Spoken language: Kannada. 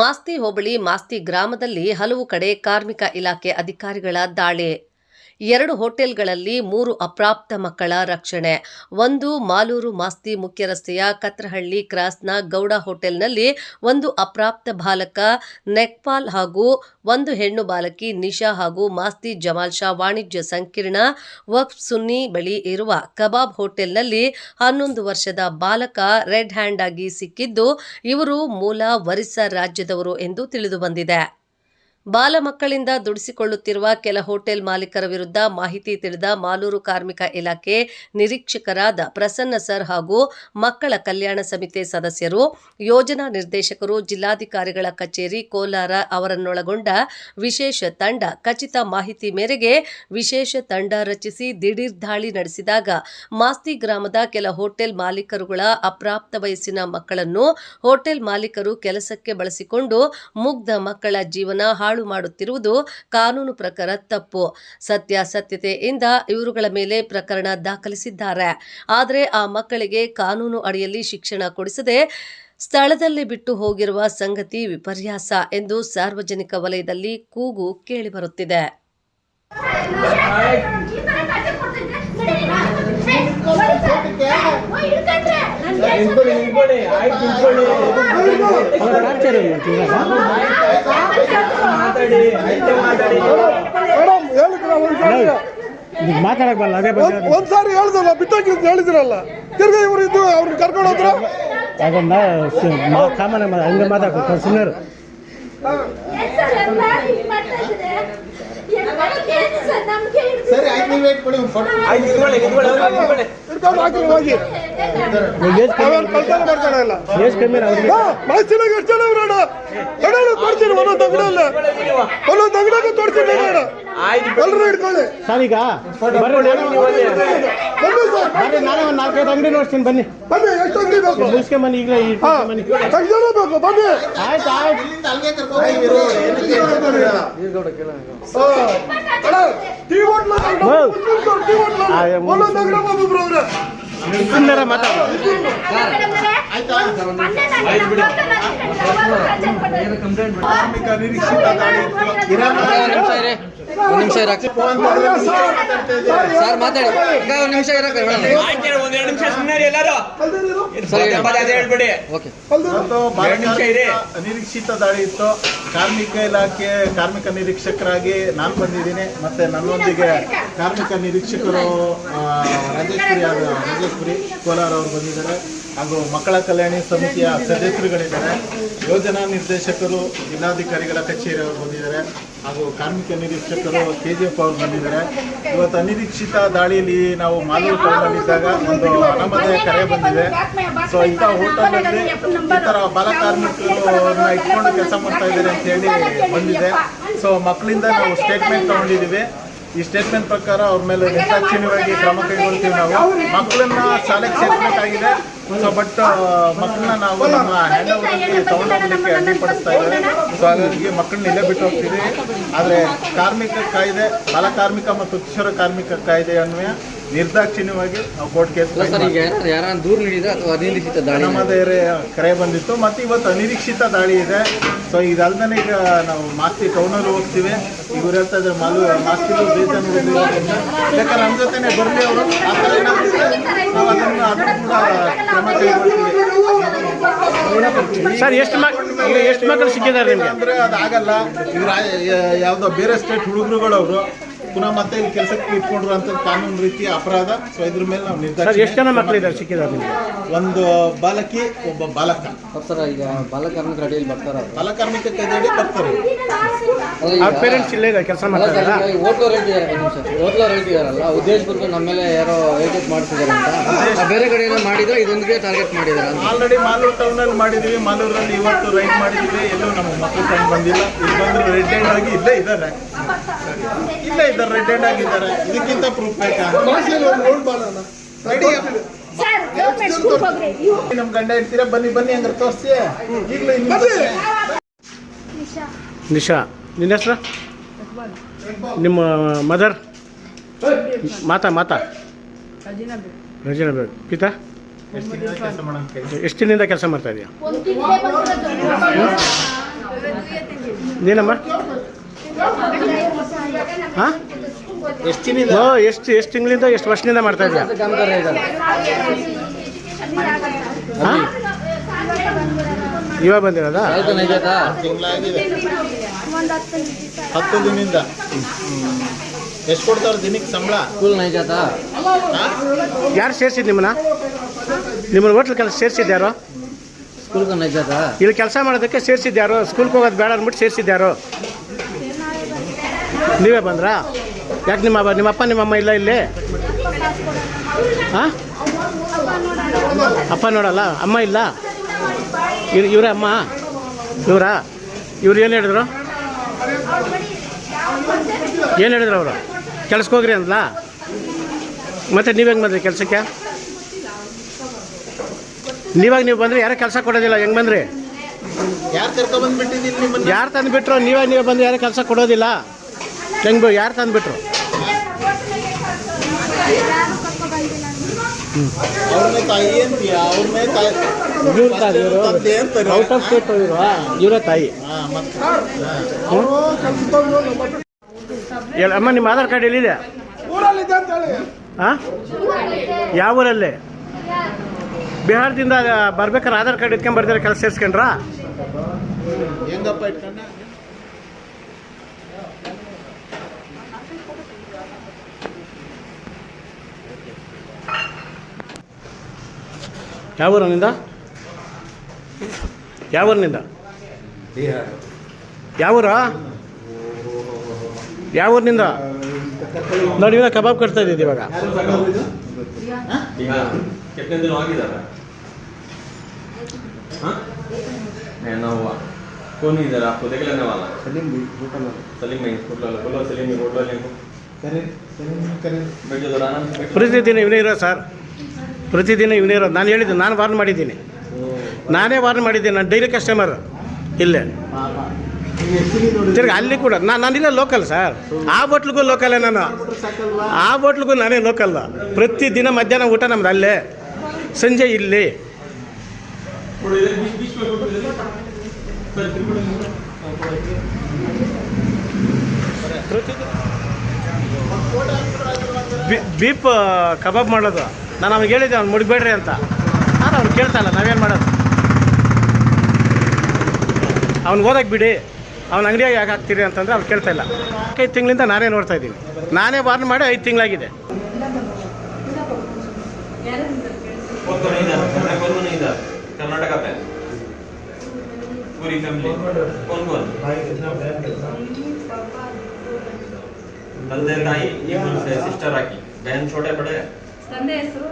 ಮಾಸ್ತಿ ಹೋಬಳಿ ಮಾಸ್ತಿ ಗ್ರಾಮದಲ್ಲಿ ಹಲವು ಕಡೆ ಕಾರ್ಮಿಕ ಇಲಾಖೆ ಅಧಿಕಾರಿಗಳ ದಾಳಿ. ಎರಡು ಹೋಟೆಲ್ಗಳಲ್ಲಿ ಮೂರು ಅಪ್ರಾಪ್ತ ಮಕ್ಕಳ ರಕ್ಷಣೆ. ಒಂದು ಮಾಲೂರು ಮಾಸ್ತಿ ಮುಖ್ಯ ರಸ್ತೆಯ ಕತ್ರಹಳ್ಳಿ ಕ್ರಾಸ್ನ ಗೌಡ ಹೋಟೆಲ್ನಲ್ಲಿ ಒಂದು ಅಪ್ರಾಪ್ತ ಬಾಲಕ ನೆಕ್ಪಾಲ್ ಹಾಗೂ ಒಂದು ಹೆಣ್ಣು ಬಾಲಕಿ ನಿಶಾ ಹಾಗೂ ಮಾಸ್ತಿ ಜಮಾಲ್ ಶಾ ವಾಣಿಜ್ಯ ಸಂಕೀರ್ಣ ವಕ್ಫ್ ಸುನ್ನಿ ಬಳಿ ಇರುವ ಕಬಾಬ್ ಹೋಟೆಲ್ನಲ್ಲಿ ಹನ್ನೊಂದು ವರ್ಷದ ಬಾಲಕ ರೆಡ್ ಹ್ಯಾಂಡ್ ಆಗಿ ಸಿಕ್ಕಿದ್ದು ಇವರು ಮೂಲ ಒರಿಸ್ಸಾ ರಾಜ್ಯದವರು ಎಂದು ತಿಳಿದುಬಂದಿದೆ ಬಾಲ ಮಕ್ಕಳಿಂದ ದುಡಿಸಿಕೊಳ್ಳುತ್ತಿರುವ ಕೆಲ ಹೋಟೆಲ್ ಮಾಲೀಕರ ವಿರುದ್ಧ ಮಾಹಿತಿ ತಿಳಿದ ಮಾಲೂರು ಕಾರ್ಮಿಕ ಇಲಾಖೆ ನಿರೀಕ್ಷಕರಾದ ಪ್ರಸನ್ನ ಸರ್ ಹಾಗೂ ಮಕ್ಕಳ ಕಲ್ಯಾಣ ಸಮಿತಿ ಸದಸ್ಯರು, ಯೋಜನಾ ನಿರ್ದೇಶಕರು, ಜಿಲ್ಲಾಧಿಕಾರಿಗಳ ಕಚೇರಿ ಕೋಲಾರ ಅವರನ್ನೊಳಗೊಂಡ ವಿಶೇಷ ತಂಡ ಖಚಿತ ಮಾಹಿತಿ ಮೇರೆಗೆ ವಿಶೇಷ ತಂಡ ರಚಿಸಿ ದಿಢೀರ್ ದಾಳಿ ನಡೆಸಿದಾಗ ಮಾಸ್ತಿ ಗ್ರಾಮದ ಕೆಲ ಹೋಟೆಲ್ ಮಾಲೀಕರುಗಳ ಅಪ್ರಾಪ್ತ ವಯಸ್ಸಿನ ಮಕ್ಕಳನ್ನು ಹೋಟೆಲ್ ಮಾಲೀಕರು ಕೆಲಸಕ್ಕೆ ಬಳಸಿಕೊಂಡು ಮುಗ್ಧ ಮಕ್ಕಳ ಜೀವನ ಹಾಳು ಮಾಡುತ್ತಿರುವುದು ಕಾನೂನು ಪ್ರಕಾರ ತಪ್ಪು. ಸತ್ಯಾಸತ್ಯತೆಯಿಂದ ಇವರುಗಳ ಮೇಲೆ ಪ್ರಕರಣ ದಾಖಲಿಸಿದ್ದಾರೆ. ಆದರೆ ಆ ಮಕ್ಕಳಿಗೆ ಕಾನೂನು ಅಡಿಯಲ್ಲಿ ಶಿಕ್ಷಣ ಕೊಡಿಸದೆ ಸ್ಥಳದಲ್ಲಿ ಬಿಟ್ಟು ಹೋಗಿರುವ ಸಂಗತಿ ವಿಪರ್ಯಾಸ ಎಂದು ಸಾರ್ವಜನಿಕ ವಲಯದಲ್ಲಿ ಕೂಗು ಕೇಳಿಬರುತ್ತಿದೆ. ನಿಂತ್ಕೊಳ್ಳಿ ನಿಂತ್ಕೊಳ್ಳಿ. ಆಯ್ತು ನಿಂತ್ಕೊಳ್ಳಿ. ಮಾತಾಡಿ ಆಯ್ತು ಮಾತಾಡಿ. ಮೇಡಮ್ ಹೇಳಿದ್ರ ಒಂದ್ಸಾರಿ. ಮಾತಾಡಕ್ ಬರಲ್ಲ ಅದೇ ಒಂದ್ಸಾರಿ ಹೇಳಿದ್ರಲ್ಲ ಬಿಟ್ಟಾಕಿ ಹೇಳಿದ್ರಲ್ಲ. ತಿರ್ಗಾ ಇವ್ರು ಇದ್ದು ಅವ್ರನ್ನ ಕರ್ಕೊಂಡು ಹೋದ್ರು. ಅದನ್ನ ಕಾಮನ್ ಹಂಗೆ ಮಾತಾಡ್ಬೇಕು ಸುಮ್ಮನೆ ಸರಿ ಆಯ್ತು ನೀವು ವೇಟ್ ಫೋಟೋ. ಆಯ್ತು ಹಿಡ್ಕೊಂಡು ಹಾಕಿ ಹೋಗಿ. ಮಾಸ್ತಿನಾಗ ಎಷ್ಟು ಜನ ಇವ್ರಣ್ಣ ಅಣ್ಣ ತೋಡ್ತೀನಿ ಒಂದೊಂದು ಅಂಗಡಿಯಲ್ಲ ಒಂದೊಂದು ಅಣ್ಣ ಆಯ್ತು ಎಲ್ಲರೂ ಹಿಡ್ಕೊಳ್ಳಿ. ಸರ್ ಈಗ ನಾನೇ ಒಂದು ನಾಲ್ಕೈದು ಅಂಗಡಿ ನೋಡ್ತೀನಿ ಬನ್ನಿ. ಬನ್ನಿ ಎಷ್ಟು ಅಂಗಡಿ ಬೇಕು? ಮುಗಿಸ್ಕೊಂಡ್ ಬನ್ನಿ ಈಗಲೇ ಬನ್ನಿ. ಬೇಕು ಬನ್ನಿ. ಆಯ್ತು ಆಯ್ತು. Tea hotel. ಟೀ ಹೋಟ್ಲ ಒಂದೊಂದು ಅಂಗಡಿ ಒಬ್ಬೊಬ್ರು ಅವ್ರೆ. ಸುಮ್ಮನೆ ಮಾತಾಡ ಕಾರ್ಮಿಕ ನಿಮಿಷ ದಾಳಿ ಸರ್ ಮಾತಾಡಿ. ಈಗ ಒಂದು ನಿಮಿಷ ಒಂದ್ ಎರಡು ನಿಮಿಷ ಸುಮ್ಮನೆ ಎಲ್ಲರೂ. ಹೇಳ್ಬೇಡಿ. ಕಾರ್ಮಿಕ ದಾಳಿ ಇತ್ತು. ಕಾರ್ಮಿಕ ಇಲಾಖೆ ಕಾರ್ಮಿಕ ನಿರೀಕ್ಷಕರಾಗಿ ನಾನು ಬಂದಿದ್ದೀನಿ. ಮತ್ತೆ ನನ್ನೊಂದಿಗೆ ಕಾರ್ಮಿಕ ನಿರೀಕ್ಷಕರು ರಾಜೇಶ್ವರಿ ರಾಜೇಶ್ವರಿ ರಾಜೇಶ್ವರಿ ಕೋಲಾರ ಅವರು ಬಂದಿದ್ದಾರೆ. ಹಾಗೂ ಮಕ್ಕಳ ಕಲ್ಯಾಣ ಸಮಿತಿಯ ಸದಸ್ಯರುಗಳಿದ್ದಾರೆ. ಯೋಜನಾ ನಿರ್ದೇಶಕರು, ಜಿಲ್ಲಾಧಿಕಾರಿಗಳ ಕಚೇರಿಯವರು ಬಂದಿದ್ದಾರೆ. ಹಾಗೂ ಕಾರ್ಮಿಕ ನಿರೀಕ್ಷಕರು ಕೆ ಜಿ ಎಫ್ ಅವರು ಬಂದಿದ್ದಾರೆ. ಇವತ್ತು ಅನಿರೀಕ್ಷಿತ ದಾಳಿಯಲ್ಲಿ ನಾವು ಮಾಲೂರು ಟೌನಲ್ಲಿದ್ದಾಗ ಒಂದು ಅನಾಮಧೇಯ ಕರೆ ಬಂದಿದೆ. ಸೊ ಇಂಥ ಹೋಟೆಲಲ್ಲಿ ಈ ಥರ ಬಾಲ ಅವ್ರನ್ನ ಇಟ್ಕೊಂಡು ಕೆಲಸ ಮಾಡ್ತಾ ಇದ್ದಾರೆ ಅಂತ ಹೇಳಿ ಬಂದಿದೆ. ಸೊ ಮಕ್ಕಳಿಂದ ನಾವು ಸ್ಟೇಟ್ಮೆಂಟ್ ತಗೊಂಡಿದ್ದೀವಿ. ಈ ಸ್ಟೇಟ್ಮೆಂಟ್ ಪ್ರಕಾರ ಅವ್ರ ಮೇಲೆ ನಿರ್ದಾಕ್ಷಿಣ್ಯವಾಗಿ ಕ್ರಮ ಕೈಗೊಳ್ತೀವಿ ನಾವು. ಮಕ್ಕಳನ್ನ ಶಾಲೆಗೆ ಸೇರಿಸಬೇಕಾಗಿದೆ ಸೊ ಬಟ್ ಮಕ್ಕಳನ್ನ ನಾವು ನಮ್ಮ ಹ್ಯಾಂಡ್ ಓವರಲ್ಲಿ ತಗೊಂಡೋಗ್ಲಿಕ್ಕೆ ಅಡ್ಡಿಪಡಿಸ್ತಾ ಇದ್ದಾರೆ. ಸೊ ಹಾಗಾಗಿ ಮಕ್ಕಳನ್ನ ಇಲ್ಲೇ ಬಿಟ್ಟು ಹೋಗ್ತೀವಿ ಆದರೆ ಕಾರ್ಮಿಕ ಕಾಯ್ದೆ ಬಾಲ ಕಾರ್ಮಿಕ ಮತ್ತು ಕಿಶೋರ ಕಾರ್ಮಿಕ ಕಾಯ್ದೆ ಅನ್ವಯ ನಿರ್ದಾಕ್ಷಿಣ್ಯವಾಗಿ ನಾವು ಕೋರ್ಟ್ ಕೇಸ್ ಅಲ್ಲ ಸರ್ ಈಗ ಯಾರು ಯಾರು ದೂರ ನೀಡಿದ್ರೆ ಅಥವಾ ಅನಿರೀಕ್ಷಿತ ದಾಳಿ ನಮ್ಮದೇರೆ ಕರೆ ಬಂದಿತ್ತು. ಮತ್ತು ಇವತ್ತು ಅನಿರೀಕ್ಷಿತ ದಾಳಿ ಇದೆ. ಸೊ ಇದಲ್ದೇ ಈಗ ನಾವು ಮಾಸ್ತಿ ಟೌನಲ್ಲಿ ಹೋಗ್ತೀವಿ. ಇವ್ರು ಹೇಳ್ತಾ ಇದ್ದಾರೆ ಮಾಲು ಮಾಸ್ತಿ ಯಾಕಂದ್ರೆ ಹೋಗಿರೋದ್ರಿಂದ ಬೇಕಾದ್ರೆ ನಮ್ಮ ಜೊತೆನೆ ಬರಲಿ ಅವರು. ಆ ಥರ ಏನಾಗುತ್ತೆ ನಾವು ಅದನ್ನು ಅದನ್ನು ಕೂಡ ಸರ್ ಎಷ್ಟು ಮಕ್ಕಳು ಎಷ್ಟು ಮಕ್ಕಳು ಸಿಕ್ಕಿದ್ದಾರೆ ನಿಮಗೆ? ಅಂದ್ರೆ ಅದಾಗಲ್ಲ. ಆಗಲ್ಲ ಯಾವುದೋ ಬೇರೆ ಸ್ಟೇಟ್ ಹುಡುಗರುಗಳವರು. ಪುನಃ ಮತ್ತೆ ಇಲ್ಲಿ ಕೆಲಸಕ್ಕೆ ಇಟ್ಕೊಂಡ್ರು ಅಂತ ಕಾನೂನು ರೀತಿಯ ಅಪರಾಧ. ಸೊ ಇದ್ರ ಮೇಲೆ ನಾವು ನಿರ್ಧಾರ ಸರ್ ಎಷ್ಟು ಜನ ಮಕ್ಕಳಿದ್ದಾರೆ ಸಿಕ್ಕಿದ್ದಾರೆ ನಿಮಗೆ? ಒಂದು ಬಾಲಕಿ ಒಬ್ಬ ಬಾಲಕ. ಸರ್ ಈಗ ಬಾಲಕಾರ್ಮಿಕ ಅಡಿಯಲ್ಲಿ ಬರ್ತಾರ ಬಾಲಕಾರ್ಮಿಕ ಕಾಯ್ದೆಯಡಿ ಬರ್ತಾರೆ. ಅಲ್ಲ ಅವ್ರ ಪೇರೆಂಟ್ಸ್ ಇಲ್ಲೇ ಇದೆ ಕೆಲಸ ಅಲ್ಲ ಮಾಡ್ತಾರಲ್ಲ? ಸರ್ ಈಗ ಹೋಟ್ಲವ್ರು ಹೇಳ್ತಿದ್ದಾರೆ ಒಂದು ನಿಮಿಷ ಹೋಟ್ಲವ್ರು ಹೇಳ್ತಿದಾರಲ್ಲ ಉದ್ದೇಶಪೂರ್ವಕ ನಮ್ಮ ಮೇಲೆ ಯಾರೋ ಏಜೆಂಟ್ ಮಾಡ್ತಿದ್ದಾರೆ ಅಂತ. ಆ ಬೇರೆ ಕಡೆ ಏನೋ ಮಾಡಿದ್ರೆ ಇದೊಂದಿಗೆ ಟಾರ್ಗೆಟ್ ಮಾಡಿದ್ದಾರೆ ಅಂತ. ಆಲ್ರೆಡಿ ಮಾಲೂರು ಟೌನಲ್ಲಿ ಮಾಡಿದೀವಿ. ಮಾಲೂರಲ್ಲಿ ಇವತ್ತು ರೈಡ್ ಮಾಡಿದೀವಿ. ಎಲ್ಲೂ ನಮ್ಮ ಮಕ್ಕಳು ಕಂಡು ಬಂದಿಲ್ಲ. ಇಲ್ಲಿ ಬಂದ್ರು ರೆಡ್ ಹ್ಯಾಂಡ್ ಆಗಿ ಇಲ್ಲೇ ಇದ್ದಾರೆ. ಇಲ್ಲೇ ಇದ್ದಾರೆ ರೆಡ್ ಆಗಿದ್ದಾರೆ. ಇದಕ್ಕಿಂತ ಪ್ರೂಫ್ ಬೇಕಾ? ರೆಡಿ ನಮ್ ಗಂಡ ಇರ್ತೀರಾ? ಬನ್ನಿ ಬನ್ನಿ ಹಂಗಾರೆ ತೋರಿಸಿ ಈಗಲೂ ನಿಶಾ. ನಿನ್ನ ಹೆಸರು? ನಿಮ್ಮ ಮದರ್? ಮಾತಾ ಮಾತಾ? ರಜನಾ ಬೇಕು ಪಿತಾ? ಎಷ್ಟು ದಿನದಿಂದ ಕೆಲಸ ಮಾಡ್ತಾ ಇದೆಯಾ? ನೀನಮ್ಮ? ಹಾಂ? ಎಷ್ಟು ಎಷ್ಟು ತಿಂಗಳಿಂದ ಎಷ್ಟು ವರ್ಷದಿಂದ ಮಾಡ್ತಾ ಇದ್ಯಾ? ಇವಾಗ ಬಂದಿರೋದಾ? ಹತ್ತು ದಿನದಿಂದ. ಎಷ್ಟು ಕೊಡ್ತಾರೆ ದಿನಕ್ಕೆ ಸಂಬಳ? ಫುಲ್ ನೈಜಾತ. ಯಾರು ಸೇರ್ಸಿದ್ ನಿಮ್ಮನ್ನ? ನಿಮ್ಮನ್ನ ಹೋಟ್ಲ್ ಕೆಲಸ ಸೇರಿಸಿದ್ಯಾರು ಸ್ಕೂಲ್ಗೆ ನೈಜಾತ. ಇಲ್ಲಿ ಕೆಲಸ ಮಾಡೋದಕ್ಕೆ ಸೇರಿಸಿದ್ಯಾರು ಸ್ಕೂಲ್ಗೆ ಹೋಗೋದು ಬೇಡ ಅಂದ್ಬಿಟ್ಟು ಸೇರಿಸಿದ್ಯಾರು ನೀವೇ ಬಂದ್ರಾ? ಯಾಕೆ ನಿಮ್ಮ ನಿಮ್ಮಪ್ಪ ನಿಮ್ಮ ಅಪ್ಪ ನಿಮ್ಮ ಅಮ್ಮ ಇಲ್ಲ ಇಲ್ಲಿ? ಹಾಂ ಅಪ್ಪ ನೋಡಲ್ಲ? ಅಮ್ಮ ಇಲ್ಲ? ಇವ್ರ ಇವರೇ ಅಮ್ಮ? ಇವರಾ? ಇವ್ರು ಏನು ಹೇಳಿದ್ರು? ಏನು ಹೇಳಿದ್ರು ಅವರು? ಕೆಲ್ಸಕ್ಕೆ ಹೋಗ್ರಿ ಅಂದ್ಲಾ? ಮತ್ತೆ ನೀವು ಹೆಂಗೆ ಬಂದ್ರಿ ಕೆಲಸಕ್ಕೆ? ನೀವಾಗ ನೀವು ಬಂದ್ರೆ ಯಾರು ಕೆಲಸ ಕೊಡೋದಿಲ್ಲ ಹೆಂಗೆ ಬಂದ್ರಿ? ಯಾರು ತಂದುಬಿಟ್ರು? ನೀವೇ ನೀವೇ ಬಂದ್ರೆ ಯಾರು ಕೆಲಸ ಕೊಡೋದಿಲ್ಲ? ಹೆಂಗೆ ಯಾರು ತಂದುಬಿಟ್ರು? ತಾಯಿ ಔಟ್ ಆಫ್ ಸ್ಟೇಟ್ ಇವರು ಇವರೇ. ತಾಯಿ ಎಲ್ಲ ಅಮ್ಮ ನಿಮ್ಮ ಆಧಾರ್ ಕಾರ್ಡ್ ಎಲ್ಲಿದೆ? ಹಾಂ? ಯಾವ ಊರಲ್ಲಿ? ಬಿಹಾರದಿಂದ ಬರ್ಬೇಕಾದ್ರೆ ಆಧಾರ್ ಕಾರ್ಡ್ ಇಟ್ಕೊಂಡ್ ಬರ್ತಾರೆ ಕೆಲಸ ಸೇರಿಸ್ಕೊಂಡ್ರಾ? ಯಾವ ಊರಿನಿಂದ? ಯಾವ ಊರಿನಿಂದ? ಯಾವ ಊರಾ? ಯಾವ ಊರಿನಿಂದ? ನೋಡಿ ಇವಾಗ ಕಬಾಬ್ ಕಟ್ತಾ ಇದ್ದೀವಿ ಇವಾಗ. ಫೋನ್ ಇದರ ಇವನೇ ಇರೋ ಸರ್? ಪ್ರತಿದಿನ ಇವನೇ ಇರೋದು. ನಾನು ಹೇಳಿದ್ದು, ನಾನು ವಾರ್ನ್ ಮಾಡಿದ್ದೀನಿ. ನಾನೇ ವಾರ್ನ್ ಮಾಡಿದ್ದೀನಿ, ನಾನು ಡೈಲಿ ಕಸ್ಟಮರ್ ಇಲ್ಲೇ. ತಿರ್ಗಿ ಅಲ್ಲಿ ಕೂಡ ನಾನು ನಾನಿಲ್ಲ ಲೋಕಲ್ ಸರ್ ಆ ಹೋಟ್ಲಿಗೂ ಲೋಕಲ್ಲೇ ನಾನು. ಆ ಹೋಟ್ಲಿಗೂ ನಾನೇ ಲೋಕಲ್ ಪ್ರತಿದಿನ ಮಧ್ಯಾಹ್ನ ಊಟ ನಮ್ದು ಅಲ್ಲೇ. ಸಂಜೆ ಇಲ್ಲಿ. थोड़ी ಬೀಪ್ ಕಬಾಬ್ ಮಾಡೋದು. ನಾನು ಅವ್ನಿಗೆ ಹೇಳಿದ್ದೆ, ಅವ್ನು ಮುಡಿಬೇಡ್ರಿ ಅಂತ. ನಾನು ಅವ್ನು ಕೇಳ್ತಾಯಿಲ್ಲ ನಾವೇನು ಮಾಡೋದು? ಅವ್ನಿಗೆ ಓದಕ್ಕೆ ಬಿಡಿ. ಅವ್ನ ಅಂಗಡಿಯಾಗಿ ಯಾಕೆ ಹಾಕ್ತೀರಿ ಅಂತಂದ್ರೆ ಅವ್ನು ಕೇಳ್ತಾ ಇಲ್ಲ. ಐದು ತಿಂಗಳಿಂದ ನಾನೇ ನೋಡ್ತಾ ಇದ್ದೀನಿ. ನಾನೇ ವಾರ್ನ್ ಮಾಡಿ ಐದು ತಿಂಗಳಾಗಿದೆ. ಕರ್ನಾಟಕ ತಂದೆ ತಾಯಿ ಸಿಸ್ಟರ್ ಆಕಿ ಬೆನ್ ಛೋಟೆ ಬಡೆ ತಂದೆ ಹೆಸರು